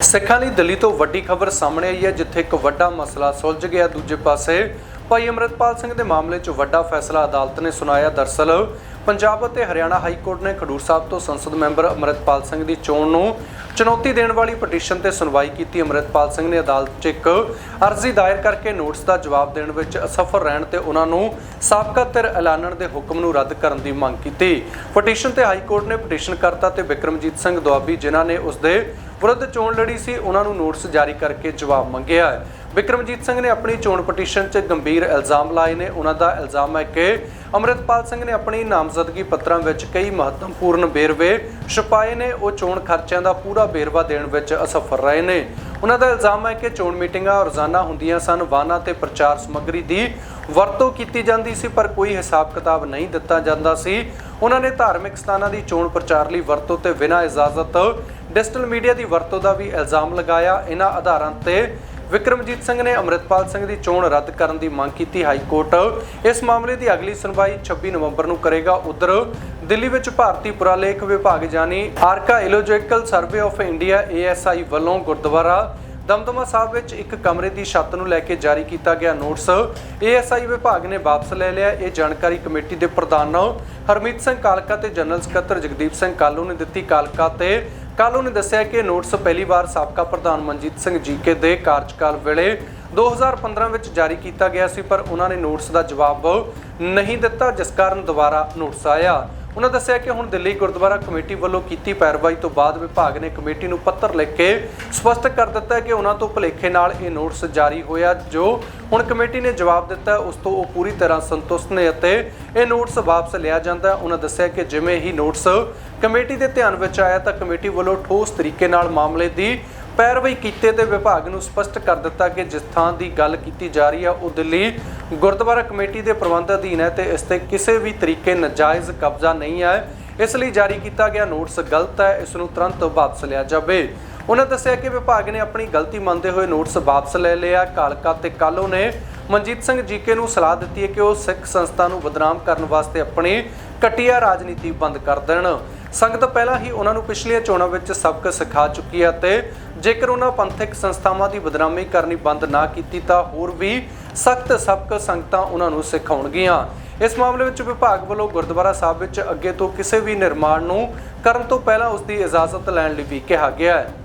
ਸਿੱਖਾਂ ਲਈ ਦਿੱਲੀ ਤੋਂ ਵੱਡੀ ਖਬਰ ਸਾਹਮਣੇ ਆਈ ਹੈ, ਜਿੱਥੇ ਇੱਕ ਵੱਡਾ ਮਸਲਾ ਸੁਲਝ ਗਿਆ। ਦੂਜੇ ਪਾਸੇ ਭਾਈ ਅਮਰਿਤਪਾਲ ਸਿੰਘ ਦੇ ਮਾਮਲੇ 'ਚ ਵੱਡਾ ਫੈਸਲਾ ਅਦਾਲਤ ਨੇ ਸੁਣਾਇਆ। ਦਰਸਲ ਪੰਜਾਬ ਅਤੇ ਹਰਿਆਣਾ ਹਾਈ ਕੋਰਟ ਨੇ ਖਡੂਰ ਸਾਹਿਬ ਤੋਂ ਸੰਸਦ ਮੈਂਬਰ ਅਮਰਿਤਪਾਲ ਸਿੰਘ ਦੀ ਚੋਣ ਨੂੰ ਚੁਣੌਤੀ ਦੇਣ ਵਾਲੀ ਪਟੀਸ਼ਨ ਤੇ ਸੁਣਵਾਈ ਕੀਤੀ। ਅਮਰਿਤਪਾਲ ਸਿੰਘ ਨੇ ਅਦਾਲਤ 'ਚ ਇੱਕ ਅਰਜ਼ੀ ਦਾਇਰ ਕਰਕੇ ਨੋਟਿਸ ਦਾ ਜਵਾਬ ਦੇਣ ਵਿੱਚ ਅਸਫਲ ਰਹਿਣ ਤੇ ਉਹਨਾਂ ਨੂੰ ਸਾਬਕਾ ਧਿਰ ਐਲਾਨਣ ਦੇ ਹੁਕਮ ਨੂੰ ਰੱਦ ਕਰਨ ਦੀ ਮੰਗ ਕੀਤੀ। ਪਟੀਸ਼ਨ ਤੇ ਹਾਈ ਕੋਰਟ ਨੇ ਪਟੀਸ਼ਨ ਕਰਤਾ ਤੇ ਵਿਕਰਮਜੀਤ ਸਿੰਘ ਦੁਆਬੀ, ਜਿਨ੍ਹਾਂ ਨੇ ਉਸ ਦੇ ਵਿਰੁੱਧ ਚੋਣ ਲੜੀ ਸੀ, ਉਹਨਾਂ ਨੂੰ ਨੋਟਿਸ ਜਾਰੀ ਕਰਕੇ ਜਵਾਬ ਮੰਗਿਆ ਹੈ। ਵਿਕਰਮਜੀਤ ਸਿੰਘ ਨੇ ਆਪਣੀ ਚੋਣ ਪਟੀਸ਼ਨ 'ਚ ਗੰਭੀਰ ਇਲਜ਼ਾਮ ਲਾਏ ਨੇ। ਉਹਨਾਂ ਦਾ ਇਲਜ਼ਾਮ ਹੈ ਕਿ ਅਮਰਿਤਪਾਲ ਸਿੰਘ ਨੇ ਆਪਣੀ ਨਾਮਜ਼ਦਗੀ ਪੱਤਰਾਂ ਵਿੱਚ ਕਈ ਮਹੱਤਵਪੂਰਨ ਵੇਰਵੇ ਛੁਪਾਏ ਨੇ। ਉਹ ਚੋਣ ਖਰਚਿਆਂ ਦਾ ਪੂਰਾ ਵੇਰਵਾ ਦੇਣ ਵਿੱਚ ਅਸਫਲ ਰਹੇ ਨੇ। ਉਹਨਾਂ ਦਾ ਇਲਜ਼ਾਮ ਹੈ ਕਿ ਚੋਣ ਮੀਟਿੰਗਾਂ ਰੋਜ਼ਾਨਾ ਹੁੰਦੀਆਂ ਸਨ। ਵਾਹਨਾਂ ਤੇ ਪ੍ਰਚਾਰ ਸਮੱਗਰੀ ਦੀ ਵਰਤੋਂ ਕੀਤੀ ਜਾਂਦੀ ਸੀ, ਪਰ ਕੋਈ ਹਿਸਾਬ ਕਿਤਾਬ ਨਹੀਂ ਦਿੱਤਾ ਜਾਂਦਾ ਸੀ। ਉਹਨਾਂ ਨੇ ਧਾਰਮਿਕ ਸਥਾਨਾਂ ਦੀ ਚੋਣ ਪ੍ਰਚਾਰ ਲਈ ਵਰਤੋਂ ਤੇ ਬਿਨਾਂ ਇਜਾਜ਼ਤ ਡਿਜੀਟਲ ਮੀਡੀਆ ਦੀ ਵਰਤੋਂ ਦਾ ਵੀ ਇਲਜ਼ਾਮ ਲਗਾਇਆ। ਇਹਨਾਂ ਆਧਾਰਾਂ ਤੇ ਵਿਕਰਮਜੀਤ ਸਿੰਘ ਨੇ ਅਮਰਿਤਪਾਲ ਸਿੰਘ ਦੀ ਚੋਣ ਰੱਦ ਕਰਨ ਦੀ ਮੰਗ ਕੀਤੀ ਹਾਈ ਕੋਰਟ। ਇਸ ਮਾਮਲੇ ਦੀ ਅਗਲੀ ਸੁਣਵਾਈ 26 ਨਵੰਬਰ ਨੂੰ ਕਰੇਗਾ। ਉਧਰ ਦਿੱਲੀ ਵਿੱਚ ਭਾਰਤੀ ਪੁਰਾਲੇਖ ਵਿਭਾਗ ਜਾਨੀ archaeological survey of India ASI ਵੱਲੋਂ ਗੁਰਦੁਆਰਾ ਦਮਦਮਾ ਸਾਹਿਬ ਵਿੱਚ ਇੱਕ ਕਮਰੇ ਦੀ ਛੱਤ ਨੂੰ ਲੈ ਕੇ ਜਾਰੀ ਕੀਤਾ ਗਿਆ ਨੋਟਿਸ। ASI ਵਿਭਾਗ ਨੇ ਵਾਪਸ ਲੈ ਲਿਆ। ਇਹ ਜਾਣਕਾਰੀ ਕਮੇਟੀ ਦੇ ਪ੍ਰਧਾਨ ਹਰਮੀਤ ਸਿੰਘ ਕਾਲਕਾ ਤੇ ਜਨਰਲ ਸਕੱਤਰ ਜਗਦੀਪ ਸਿੰਘ ਕਾਲੂ ਨੇ ਦਿੱਤੀ। ਕਾਲਕਾ ਤੇ ਕਾਲੂ ਉਹਨੇ ਦੱਸਿਆ ਕਿ ਨੋਟਿਸ ਪਹਿਲੀ ਵਾਰ ਸਾਬਕਾ ਪ੍ਰਧਾਨ ਮਨਜੀਤ ਸਿੰਘ ਜੀਕੇ ਦੇ ਕਾਰਜਕਾਲ ਵੇਲੇ 2015 ਵਿੱਚ ਜਾਰੀ ਕੀਤਾ ਗਿਆ ਸੀ, ਪਰ ਉਹਨਾਂ ਨੇ ਨੋਟਿਸ ਦਾ ਜਵਾਬ ਨਹੀਂ ਦਿੱਤਾ, ਜਿਸ ਕਾਰਨ ਦੁਬਾਰਾ ਨੋਟਿਸ ਆਇਆ। ਉਹਨਾਂ ਦੱਸਿਆ ਕਿ ਹੁਣ ਦਿੱਲੀ ਗੁਰਦੁਆਰਾ ਕਮੇਟੀ ਵੱਲੋਂ ਕੀਤੀ ਪੈਰਵਾਈ ਤੋਂ ਬਾਅਦ ਵਿਭਾਗ ਨੇ ਕਮੇਟੀ ਨੂੰ ਪੱਤਰ ਲਿਖ ਕੇ ਸਪਸ਼ਟ ਕਰ ਦਿੱਤਾ ਕਿ ਉਹਨਾਂ ਤੋਂ ਭੁਲੇਖੇ ਨਾਲ ਇਹ ਨੋਟਿਸ ਜਾਰੀ ਹੋਇਆ ਜੋ ਹੁਣ ਕਮੇਟੀ ਨੇ ਜਵਾਬ ਦਿੱਤਾ, ਉਸ ਤੋਂ ਉਹ ਪੂਰੀ ਤਰ੍ਹਾਂ ਸੰਤੁਸ਼ਟ ਨੇ ਅਤੇ ਇਹ ਨੋਟਿਸ ਵਾਪਸ ਲਿਆ ਜਾਂਦਾ। ਉਹਨਾਂ ਦੱਸਿਆ ਕਿ ਜਿਵੇਂ ਹੀ ਨੋਟਿਸ ਕਮੇਟੀ ਦੇ ਧਿਆਨ ਵਿੱਚ ਆਇਆ ਤਾਂ ਕਮੇਟੀ ਵੱਲੋਂ ਠੋਸ ਤਰੀਕੇ ਨਾਲ ਮਾਮਲੇ ਦੀ ਪੈਰਵਾਈ ਕੀਤੇ ਤੇ ਵਿਭਾਗ ਨੂੰ ਸਪਸ਼ਟ ਕਰ ਦਿੱਤਾ ਕਿ ਜਿਸ ਥਾਂ ਦੀ ਗੱਲ ਕੀਤੀ ਜਾ ਰਹੀ ਹੈ ਉਹ ਦਿੱਲੀ ਗੁਰਦੁਆਰਾ ਕਮੇਟੀ ਦੇ ਪ੍ਰਬੰਧ ਅਧੀਨ ਹੈ ਤੇ ਇਸ ਤੇ ਕਿਸੇ ਵੀ ਤਰੀਕੇ ਨਜਾਇਜ਼ ਕਬਜ਼ਾ ਨਹੀਂ ਹੈ ਇਸ ਲਈ ਜਾਰੀ ਕੀਤਾ ਗਿਆ ਨੋਟਿਸ ਗਲਤ ਹੈ। ਇਸ ਨੂੰ ਤੁਰੰਤ ਵਾਪਸ ਲਿਆ ਜਾਵੇ। ਉਹਨਾਂ ਦੱਸਿਆ ਕਿ ਵਿਭਾਗ ਨੇ ਆਪਣੀ ਗਲਤੀ ਮੰਨਦੇ ਹੋਏ ਨੋਟਿਸ ਵਾਪਸ ਲੈ ਲਿਆ। ਕਾਲਕਾ ਤੇ ਕਾਲੋ ਨੇ ਮਨਜੀਤ ਸਿੰਘ ਜੀਕੇ ਨੂੰ ਸਲਾਹ ਦਿੱਤੀ ਹੈ ਕਿ ਉਹ ਸਿੱਖ ਸੰਸਥਾ ਨੂੰ ਬਦਨਾਮ ਕਰਨ ਵਾਸਤੇ ਆਪਣੀ ਘਟੀਆ ਰਾਜਨੀਤੀ ਬੰਦ ਕਰ ਦੇਣ। ਸੰਗਤ ਪਹਿਲਾਂ ਹੀ ਉਹਨਾਂ ਨੂੰ ਪਿਛਲੀਆਂ ਚੋਣਾਂ ਵਿੱਚ ਸਬਕ ਸਿਖਾ ਚੁੱਕੀ ਹੈ ਤੇ ਜੇਕਰ ਉਹਨਾਂ ਪੰਥਕ ਸੰਸਥਾਵਾਂ ਦੀ ਬਦਨਾਮੀ ਕਰਨੀ ਬੰਦ ਨਾ ਕੀਤੀ ਤਾਂ ਹੋਰ ਵੀ ਸਖਤ ਸਬਕ ਸੰਗਤਾਂ ਉਹਨਾਂ ਨੂੰ ਸਿਖਾਉਣਗੀਆਂ। ਇਸ ਮਾਮਲੇ ਵਿੱਚ ਵਿਭਾਗ ਵੱਲੋਂ ਗੁਰਦੁਆਰਾ ਸਾਹਿਬ ਵਿੱਚ ਅੱਗੇ ਤੋਂ ਕਿਸੇ ਵੀ ਨਿਰਮਾਣ ਨੂੰ ਕਰਨ ਤੋਂ ਪਹਿਲਾਂ ਉਸ ਦੀ ਇਜਾਜ਼ਤ ਲੈਣ ਲਈ ਵੀ ਕਿਹਾ ਗਿਆ ਹੈ।